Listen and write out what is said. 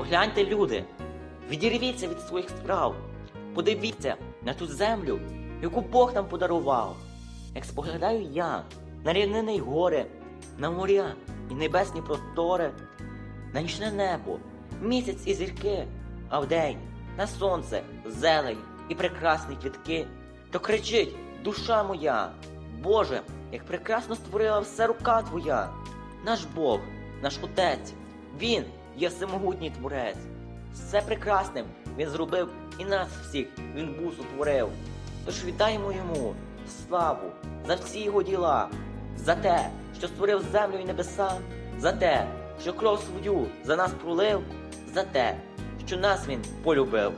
Погляньте, люди, відірвіться від своїх справ, подивіться на ту землю, яку Бог нам подарував. Як споглядаю я на рівнини й гори, на моря і небесні простори, на нічне небо, місяць і зірки, а вдень на сонце, зелень і прекрасні квітки, то кричить душа моя, Боже, як прекрасно створила все рука Твоя, наш Бог, наш Отець, Він є всемогутній творець. Все прекрасним Він зробив і нас всіх Він був сотворив. Тож вітаємо йому славу за всі його діла, за те, що створив землю і небеса, за те, що кров свою за нас пролив, за те, що нас він полюбив.